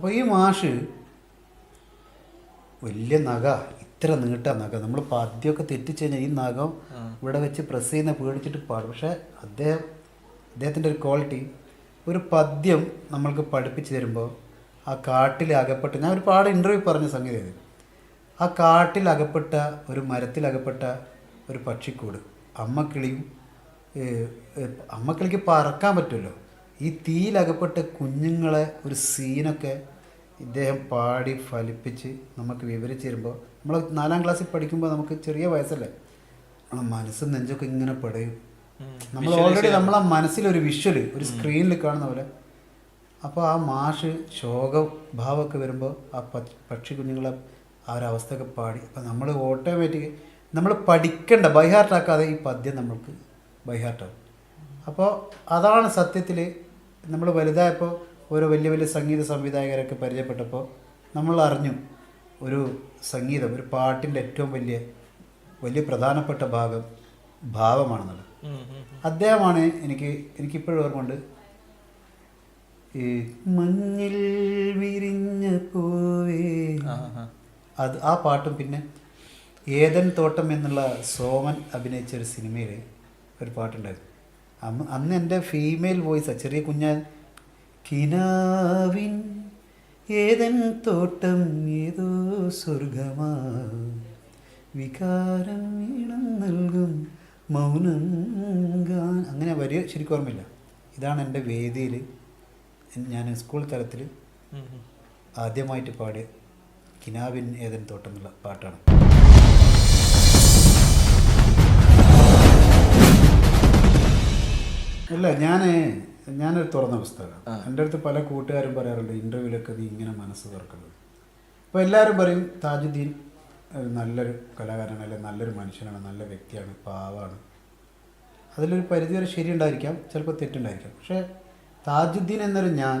അപ്പോൾ ഈ മാഷ് വലിയ നഖ ഇത്ര നീട്ട നഖ. നമ്മൾ പദ്യമൊക്കെ തെറ്റിച്ച് കഴിഞ്ഞാൽ ഈ നഖം ഇവിടെ വെച്ച് പ്രസ് ചെയ്യുന്ന പേടിച്ചിട്ട് പാടും. പക്ഷേ അദ്ദേഹം അദ്ദേഹത്തിന്റെ ഒരു ക്വാളിറ്റി ഒരു പദ്യം നമ്മൾക്ക് പഠിപ്പിച്ചു തരുമ്പോൾ ആ കാട്ടിൽ അകപ്പെട്ട് ഞാൻ ഒരു പാട് ഇന്റർവ്യൂ പറഞ്ഞ സംഗതി ആ കാട്ടിൽ അകപ്പെട്ട ഒരു മരത്തിൽ അകപ്പെട്ട ഒരു പക്ഷിക്കൂട്. അമ്മക്കിളിയും അമ്മക്കിളിക്ക് പറക്കാൻ പറ്റുമല്ലോ. ഈ തീയിലകപ്പെട്ട കുഞ്ഞുങ്ങളെ ഒരു സീനൊക്കെ ഇദ്ദേഹം പാടി ഫലിപ്പിച്ച് നമുക്ക് വിവരിച്ചു തരുമ്പോൾ നമ്മൾ നാലാം ക്ലാസ്സിൽ പഠിക്കുമ്പോൾ നമുക്ക് ചെറിയ വയസ്സല്ലേ? നമ്മളെ മനസ്സ് നെഞ്ചൊക്കെ ഇങ്ങനെ പെടയും. നമ്മൾ ഓൾറെഡി നമ്മളെ മനസ്സിലൊരു വിഷ്വൽ ഒരു സ്ക്രീനിൽ കാണുന്ന പോലെ. അപ്പോൾ ആ മാഷ് ശോകഭാവമൊക്കെ വരുമ്പോൾ ആ പക്ഷി കുഞ്ഞുങ്ങളെ ആ ഒരു അവസ്ഥയൊക്കെ പാടി. അപ്പോൾ നമ്മൾ ഓട്ടോമാറ്റിക് നമ്മൾ പഠിക്കേണ്ട ബൈഹാർട്ടാക്കാതെ ഈ പദ്യം നമ്മൾക്ക് ബൈഹാർട്ടാവും അപ്പോൾ അതാണ് സത്യത്തിൽ നമ്മൾ വലുതായപ്പോൾ ഓരോ വലിയ വലിയ സംഗീത സംവിധായകരൊക്കെ പരിചയപ്പെട്ടപ്പോൾ നമ്മൾ അറിഞ്ഞു ഒരു സംഗീതം ഒരു പാട്ടിന്റെ ഏറ്റവും വലിയ വലിയ പ്രധാനപ്പെട്ട ഭാഗം ഭാവമാണെന്നുള്ളത്. അദ്ദേഹമാണ് എനിക്ക് എനിക്കിപ്പോഴും ഓർമ്മയുണ്ട്. ഈ മഞ്ഞിൽ വിരിഞ്ഞ പൂവേ. അത് ആ പാട്ടും പിന്നെ ഏതൻ തോട്ടം എന്നുള്ള സോമൻ അഭിനയിച്ച ഒരു സിനിമയിൽ ഒരു പാട്ടുണ്ടായിരുന്നു. അന്ന് എന്റെ ഫീമെയിൽ വോയിസാണ് ചെറിയ കുഞ്ഞാൻ കിനാവിൻ ഏതൻ തോട്ടം ഏതോ സ്വർഗമാ വികാരം ഈണം നൽകും മൗനം ഗാൻ. അങ്ങനെ വരിക ശരിക്കും ഓർമ്മയില്ല. ഇതാണ് എന്റെ വേദിയിൽ ഞാൻ സ്കൂൾ തലത്തിൽ ആദ്യമായിട്ട് പാടിയ കിനാവിൻ ഏതൻ തോട്ടം എന്നുള്ള പാട്ടാണ്. ഇല്ല ഞാൻ ഞാനൊരു തുറന്ന പുസ്തകമാണ് എന്റെ അടുത്ത് പല കൂട്ടുകാരും പറയാറുണ്ട് ഇന്റർവ്യൂവിലൊക്കെ നീ ഇങ്ങനെ മനസ്സ് തുറക്കുന്നത്. അപ്പോൾ എല്ലാവരും പറയും താജുദ്ദീൻ നല്ലൊരു കലാകാരനാണ് അല്ലെങ്കിൽ നല്ലൊരു മനുഷ്യനാണ് നല്ല വ്യക്തിയാണ് പാവാണ്. അതിലൊരു പരിധി വരെ ശരിയുണ്ടായിരിക്കാം ചിലപ്പോൾ തെറ്റുണ്ടായിരിക്കാം. പക്ഷേ താജുദ്ദീൻ എന്നൊരു ഞാൻ